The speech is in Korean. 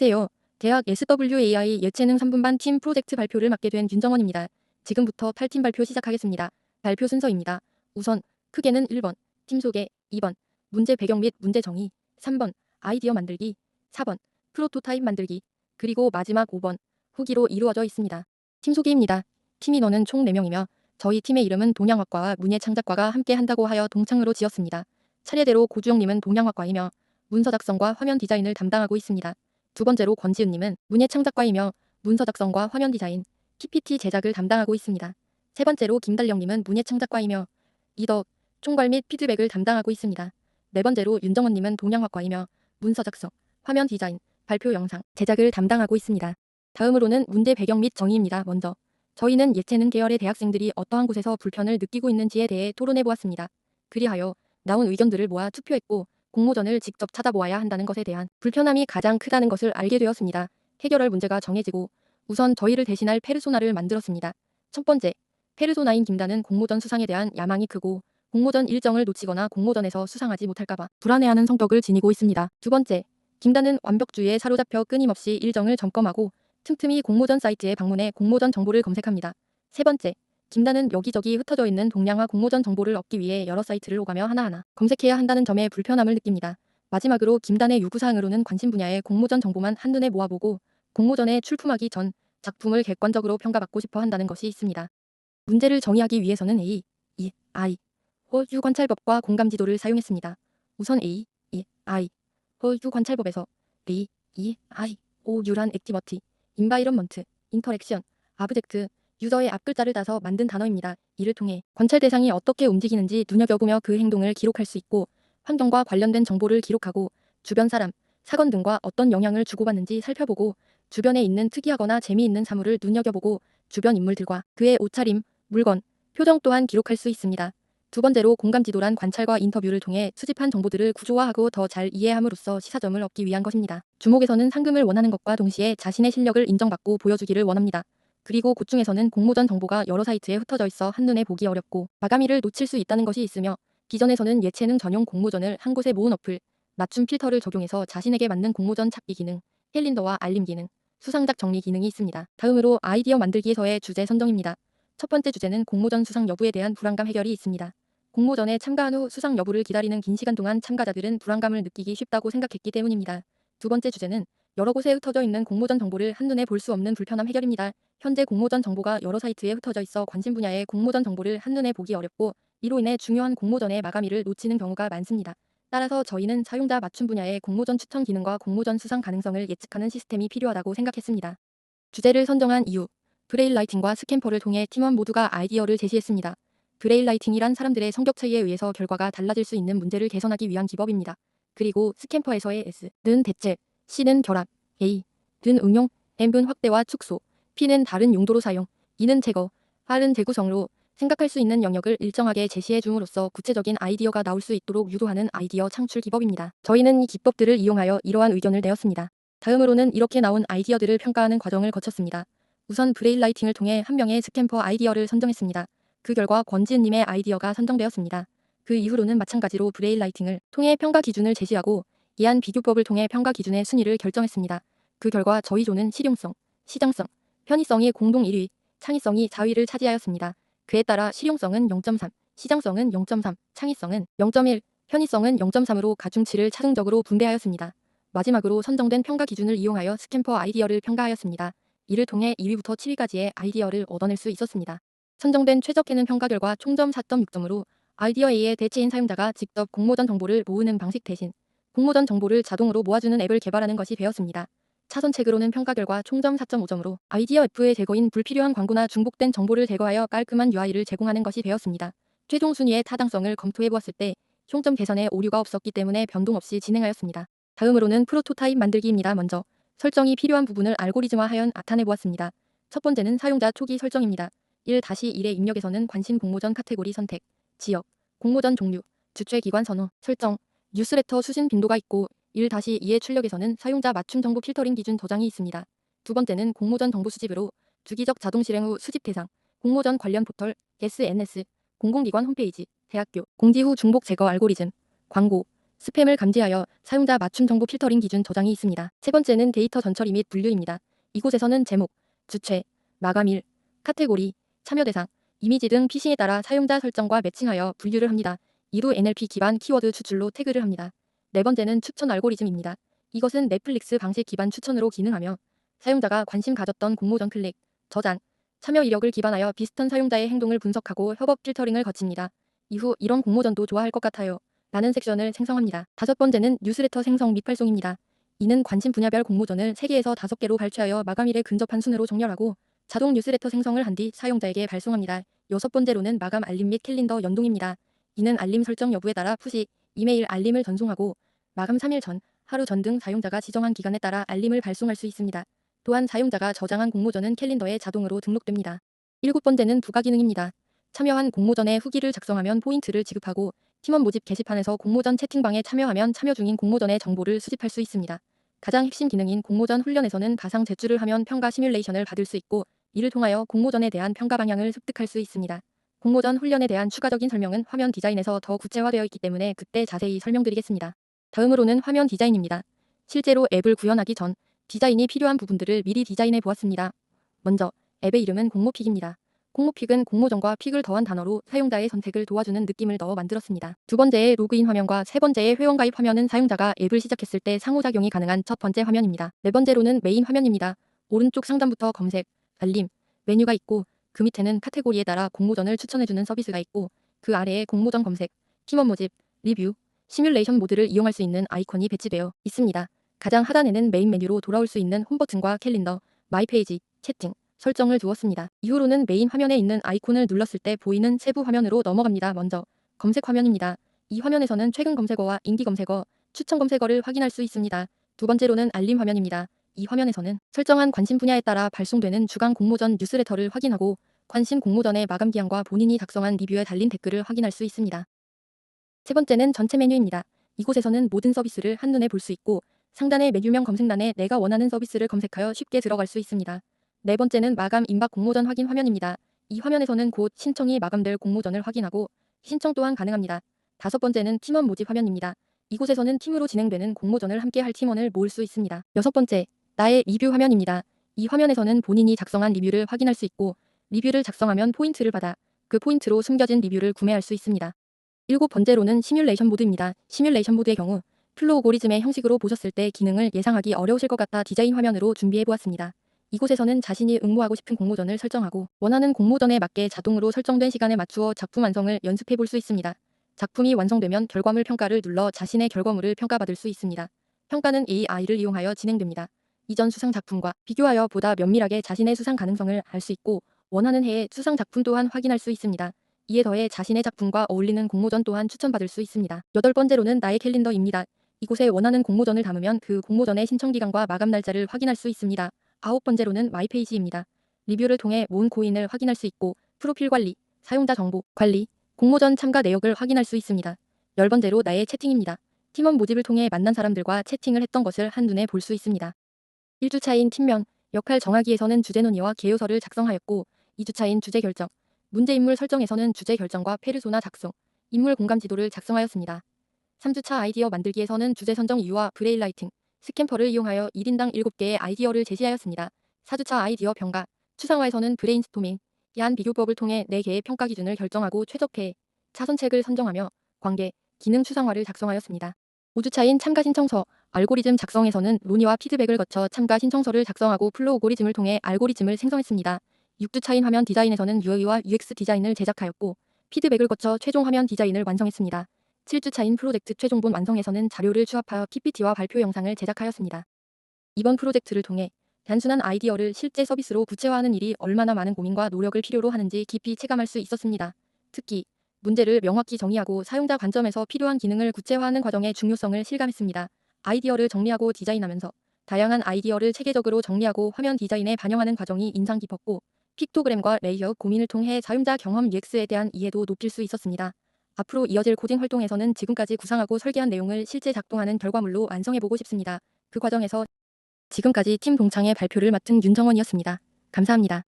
안녕하세요. 대학 SWAI 예체능 3분반 팀 프로젝트 발표를 맡게 된 윤정원입니다. 지금부터 8팀 발표 시작하겠습니다. 발표 순서입니다. 우선 크게는 1번 팀 소개, 2번 문제 배경 및 문제 정의, 3번 아이디어 만들기, 4번 프로토타입 만들기, 그리고 마지막 5번 후기로 이루어져 있습니다. 팀 소개입니다. 팀 인원은 총 4명이며 저희 팀의 이름은 동양학과와 문예창작과가 함께 한다고 하여 동창으로 지었습니다. 차례대로 고주영님은 동양학과이며 문서 작성과 화면 디자인을 담당하고 있습니다. 두 번째로 권지은님은 문예 창작과이며 문서 작성과 화면 디자인, PPT 제작을 담당하고 있습니다. 세 번째로 김달령님은 문예 창작과이며 리더, 총괄 및 피드백을 담당하고 있습니다. 네 번째로 윤정원님은 동양학과이며 문서 작성, 화면 디자인, 발표 영상, 제작을 담당하고 있습니다. 다음으로는 문제 배경 및 정의입니다. 먼저 저희는 예체능 계열의 대학생들이 어떠한 곳에서 불편을 느끼고 있는지에 대해 토론해 보았습니다. 그리하여 나온 의견들을 모아 투표했고 공모전을 직접 찾아보아야 한다는 것에 대한 불편함이 가장 크다는 것을 알게 되었습니다. 해결할 문제가 정해지고 우선 저희를 대신할 페르소나를 만들었습니다. 첫 번째, 페르소나인 김단은 공모전 수상에 대한 야망이 크고 공모전 일정을 놓치거나 공모전에서 수상하지 못할까봐 불안해하는 성격을 지니고 있습니다. 두 번째, 김단은 완벽주의에 사로잡혀 끊임없이 일정을 점검하고 틈틈이 공모전 사이트에 방문해 공모전 정보를 검색합니다. 세 번째, 김단은 여기저기 흩어져 있는 동량화 공모전 정보를 얻기 위해 여러 사이트를 오가며 하나하나 검색해야 한다는 점에 불편함을 느낍니다. 마지막으로 김단의 요구사항으로는 관심 분야의 공모전 정보만 한눈에 모아보고 공모전에 출품하기 전 작품을 객관적으로 평가받고 싶어 한다는 것이 있습니다. 문제를 정의하기 위해서는 A, E, I, 호 유 관찰법과 공감 지도를 사용했습니다. 우선 A, E, I, 호 유 관찰법에서 A, E, I, O, U란 액티버티, 인바이런먼트, 인터랙션, 아브젝트, 유저의 앞글자를 따서 만든 단어입니다. 이를 통해 관찰 대상이 어떻게 움직이는지 눈여겨보며 그 행동을 기록할 수 있고 환경과 관련된 정보를 기록하고 주변 사람, 사건 등과 어떤 영향을 주고받는지 살펴보고 주변에 있는 특이하거나 재미있는 사물을 눈여겨보고 주변 인물들과 그의 옷차림, 물건, 표정 또한 기록할 수 있습니다. 두 번째로 공감지도란 관찰과 인터뷰를 통해 수집한 정보들을 구조화하고 더 잘 이해함으로써 시사점을 얻기 위한 것입니다. 주목에서는 상금을 원하는 것과 동시에 자신의 실력을 인정받고 보여주기를 원합니다. 그리고 곳중에서는 공모전 정보가 여러 사이트에 흩어져 있어 한눈에 보기 어렵고 마감일을 놓칠 수 있다는 것이 있으며 기존에서는 예체능 전용 공모전을 한 곳에 모은 어플, 맞춤 필터를 적용해서 자신에게 맞는 공모전 찾기 기능, 캘린더와 알림 기능, 수상작 정리 기능이 있습니다. 다음으로 아이디어 만들기에서의 주제 선정입니다. 첫 번째 주제는 공모전 수상 여부에 대한 불안감 해결이 있습니다. 공모전에 참가한 후 수상 여부를 기다리는 긴 시간 동안 참가자들은 불안감을 느끼기 쉽다고 생각했기 때문입니다. 두 번째 주제는 여러 곳에 흩어져 있는 공모전 정보를 한눈에 볼 수 없는 불편함 해결입니다. 현재 공모전 정보가 여러 사이트에 흩어져 있어 관심 분야의 공모전 정보를 한눈에 보기 어렵고 이로 인해 중요한 공모전의 마감일을 놓치는 경우가 많습니다. 따라서 저희는 사용자 맞춤 분야의 공모전 추천 기능과 공모전 수상 가능성을 예측하는 시스템이 필요하다고 생각했습니다. 주제를 선정한 이유 브레일라이팅과 스캠퍼를 통해 팀원 모두가 아이디어를 제시했습니다. 브레일라이팅이란 사람들의 성격 차이에 의해서 결과가 달라질 수 있는 문제를 개선하기 위한 기법입니다. 그리고 스캠퍼에서의 S는 대체, C는 결합, A, 는 응용, M은 확대와 축소, P는 다른 용도로 사용, E는 제거, R은 재구성으로 생각할 수 있는 영역을 일정하게 제시해 줌으로써 구체적인 아이디어가 나올 수 있도록 유도하는 아이디어 창출 기법입니다. 저희는 이 기법들을 이용하여 이러한 의견을 내었습니다. 다음으로는 이렇게 나온 아이디어들을 평가하는 과정을 거쳤습니다. 우선 브레일라이팅을 통해 한 명의 스캠퍼 아이디어를 선정했습니다. 그 결과 권지은님의 아이디어가 선정되었습니다. 그 이후로는 마찬가지로 브레일라이팅을 통해 평가 기준을 제시하고 이한 비교법을 통해 평가 기준의 순위를 결정했습니다. 그 결과 저희 조는 실용성, 시장성, 편의성이 공동 1위, 창의성이 4위를 차지하였습니다. 그에 따라 실용성은 0.3, 시장성은 0.3, 창의성은 0.1, 편의성은 0.3으로 가중치를 차등적으로 분배하였습니다. 마지막으로 선정된 평가 기준을 이용하여 스캠퍼 아이디어를 평가하였습니다. 이를 통해 2위부터 7위까지의 아이디어를 얻어낼 수 있었습니다. 선정된 최적해는 평가 결과 총점 4.6점으로 아이디어 A의 대체인 사용자가 직접 공모전 정보를 모으는 방식 대신 공모전 정보를 자동으로 모아주는 앱을 개발하는 것이 되었습니다. 차선책으로는 평가 결과 총점 4.5점으로 아이디어 F의 제거인 불필요한 광고나 중복된 정보를 제거하여 깔끔한 UI를 제공하는 것이 되었습니다. 최종 순위의 타당성을 검토해 보았을 때 총점 계산에 오류가 없었기 때문에 변동 없이 진행하였습니다. 다음으로는 프로토타입 만들기입니다. 먼저 설정이 필요한 부분을 알고리즘화하여 나타내 보았습니다. 첫 번째는 사용자 초기 설정입니다. 1-1의 입력에서는 관심 공모전 카테고리 선택, 지역, 공모전 종류, 주최 기관 선호, 설정, 뉴스레터 수신 빈도가 있고 1-2의 출력에서는 사용자 맞춤 정보 필터링 기준 저장이 있습니다. 두 번째는 공모전 정보 수집으로 주기적 자동 실행 후 수집 대상, 공모전 관련 포털, SNS, 공공기관 홈페이지, 대학교, 공지 후 중복 제거 알고리즘, 광고, 스팸을 감지하여 사용자 맞춤 정보 필터링 기준 저장이 있습니다. 세 번째는 데이터 전처리 및 분류입니다. 이곳에서는 제목, 주체, 마감일, 카테고리, 참여 대상, 이미지 등 피싱에 따라 사용자 설정과 매칭하여 분류를 합니다. 이후 NLP 기반 키워드 추출로 태그를 합니다. 네 번째는 추천 알고리즘입니다. 이것은 넷플릭스 방식 기반 추천으로 기능하며 사용자가 관심 가졌던 공모 전 클릭, 저장, 참여 이력을 기반하여 비슷한 사용자의 행동을 분석하고 협업 필터링을 거칩니다. 이후 이런 공모전도 좋아할 것 같아요. 라는 섹션을 생성합니다. 다섯 번째는 뉴스레터 생성 및 발송입니다. 이는 관심 분야별 공모전을 3개에서 5개로 발췌하여 마감일에 근접한 순으로 정렬하고 자동 뉴스레터 생성을 한 뒤 사용자에게 발송합니다. 여섯 번째로는 마감 알림 및 캘린더 연동입니다. 이는 알림 설정 여부에 따라 푸시, 이메일 알림을 전송하고 마감 3일 전, 하루 전 등 사용자가 지정한 기간에 따라 알림을 발송할 수 있습니다. 또한 사용자가 저장한 공모전은 캘린더에 자동으로 등록됩니다. 일곱 번째는 부가 기능입니다. 참여한 공모전에 후기를 작성하면 포인트를 지급하고 팀원 모집 게시판에서 공모전 채팅방에 참여하면 참여 중인 공모전의 정보를 수집할 수 있습니다. 가장 핵심 기능인 공모전 훈련에서는 가상 제출을 하면 평가 시뮬레이션을 받을 수 있고 이를 통하여 공모전에 대한 평가 방향을 습득할 수 있습니다. 공모전 훈련에 대한 추가적인 설명은 화면 디자인에서 더 구체화되어 있기 때문에 그때 자세히 설명드리겠습니다. 다음으로는 화면 디자인입니다. 실제로 앱을 구현하기 전 디자인이 필요한 부분들을 미리 디자인해 보았습니다. 먼저 앱의 이름은 공모픽입니다. 공모픽은 공모전과 픽을 더한 단어로 사용자의 선택을 도와주는 느낌을 넣어 만들었습니다. 두 번째의 로그인 화면과 세 번째의 회원가입 화면은 사용자가 앱을 시작했을 때 상호작용이 가능한 첫 번째 화면입니다. 네 번째로는 메인 화면입니다. 오른쪽 상단부터 검색, 알림, 메뉴가 있고 그 밑에는 카테고리에 따라 공모전을 추천해주는 서비스가 있고 그 아래에 공모전 검색, 팀원 모집, 리뷰, 시뮬레이션 모드를 이용할 수 있는 아이콘이 배치되어 있습니다. 가장 하단에는 메인 메뉴로 돌아올 수 있는 홈 버튼과 캘린더, 마이 페이지, 채팅, 설정을 두었습니다. 이후로는 메인 화면에 있는 아이콘을 눌렀을 때 보이는 세부 화면으로 넘어갑니다. 먼저 검색 화면입니다. 이 화면에서는 최근 검색어와 인기 검색어, 추천 검색어를 확인할 수 있습니다. 두 번째로는 알림 화면입니다. 이 화면에서는 설정한 관심 분야에 따라 발송되는 주간 공모전 뉴스레터를 확인하고 관심 공모전의 마감 기한과 본인이 작성한 리뷰에 달린 댓글을 확인할 수 있습니다. 세 번째는 전체 메뉴입니다. 이곳에서는 모든 서비스를 한눈에 볼 수 있고 상단의 메뉴명 검색란에 내가 원하는 서비스를 검색하여 쉽게 들어갈 수 있습니다. 네 번째는 마감 임박 공모전 확인 화면입니다. 이 화면에서는 곧 신청이 마감될 공모전을 확인하고 신청 또한 가능합니다. 다섯 번째는 팀원 모집 화면입니다. 이곳에서는 팀으로 진행되는 공모전을 함께 할 팀원을 모을 수 있습니다. 여섯 번째, 나의 리뷰 화면입니다. 이 화면에서는 본인이 작성한 리뷰를 확인할 수 있고 리뷰를 작성하면 포인트를 받아 그 포인트로 숨겨진 리뷰를 구매할 수 있습니다. 일곱 번째로는 시뮬레이션 모드입니다. 시뮬레이션 모드의 경우 플로우고리즘의 형식으로 보셨을 때 기능을 예상하기 어려우실 것 같아 디자인 화면으로 준비해 보았습니다. 이곳에서는 자신이 응모하고 싶은 공모전을 설정하고 원하는 공모전에 맞게 자동으로 설정된 시간에 맞추어 작품 완성을 연습해 볼 수 있습니다. 작품이 완성되면 결과물 평가를 눌러 자신의 결과물을 평가받을 수 있습니다. 평가는 AI를 이용하여 진행됩니다. 이전 수상 작품과 비교하여 보다 면밀하게 자신의 수상 가능성을 알 수 있고 원하는 해의 수상 작품 또한 확인할 수 있습니다. 이에 더해 자신의 작품과 어울리는 공모전 또한 추천받을 수 있습니다. 여덟 번째로는 나의 캘린더입니다. 이곳에 원하는 공모전을 담으면 그 공모전의 신청 기간과 마감 날짜를 확인할 수 있습니다. 아홉 번째로는 마이페이지입니다. 리뷰를 통해 모은 코인을 확인할 수 있고 프로필 관리, 사용자 정보 관리, 공모전 참가 내역을 확인할 수 있습니다. 열 번째로 나의 채팅입니다. 팀원 모집을 통해 만난 사람들과 채팅을 했던 것을 한눈에 볼 수 있습니다. 1주차인 팀명, 역할 정하기에서는 주제 논의와 개요서를 작성하였고 2주차인 주제 결정, 문제 인물 설정에서는 주제 결정과 페르소나 작성, 인물 공감 지도를 작성하였습니다. 3주차 아이디어 만들기에서는 주제 선정 이유와 브레일라이팅, 스캠퍼를 이용하여 1인당 7개의 아이디어를 제시하였습니다. 4주차 아이디어 평가, 추상화에서는 브레인스토밍, 야한 비교법을 통해 4개의 평가 기준을 결정하고 최적화해 차선책을 선정하며 관계, 기능 추상화를 작성하였습니다. 5주차인 참가 신청서, 알고리즘 작성에서는 논의와 피드백을 거쳐 참가 신청서를 작성하고 플로우고리즘을 통해 알고리즘을 생성했습니다. 6주 차인 화면 디자인에서는 UI와 UX 디자인을 제작하였고 피드백을 거쳐 최종 화면 디자인을 완성했습니다. 7주 차인 프로젝트 최종본 완성에서는 자료를 추합하여 PPT와 발표 영상을 제작하였습니다. 이번 프로젝트를 통해 단순한 아이디어를 실제 서비스로 구체화하는 일이 얼마나 많은 고민과 노력을 필요로 하는지 깊이 체감할 수 있었습니다. 특히 문제를 명확히 정의하고 사용자 관점에서 필요한 기능을 구체화하는 과정의 중요성을 실감했습니다. 아이디어를 정리하고 디자인하면서 다양한 아이디어를 체계적으로 정리하고 화면 디자인에 반영하는 과정이 인상 깊었고 픽토그램과 레이아웃 고민을 통해 사용자 경험 UX에 대한 이해도 높일 수 있었습니다. 앞으로 이어질 코딩 활동에서는 지금까지 구상하고 설계한 내용을 실제 작동하는 결과물로 완성해보고 싶습니다. 그 과정에서 지금까지 팀 동창의 발표를 맡은 윤정원이었습니다. 감사합니다.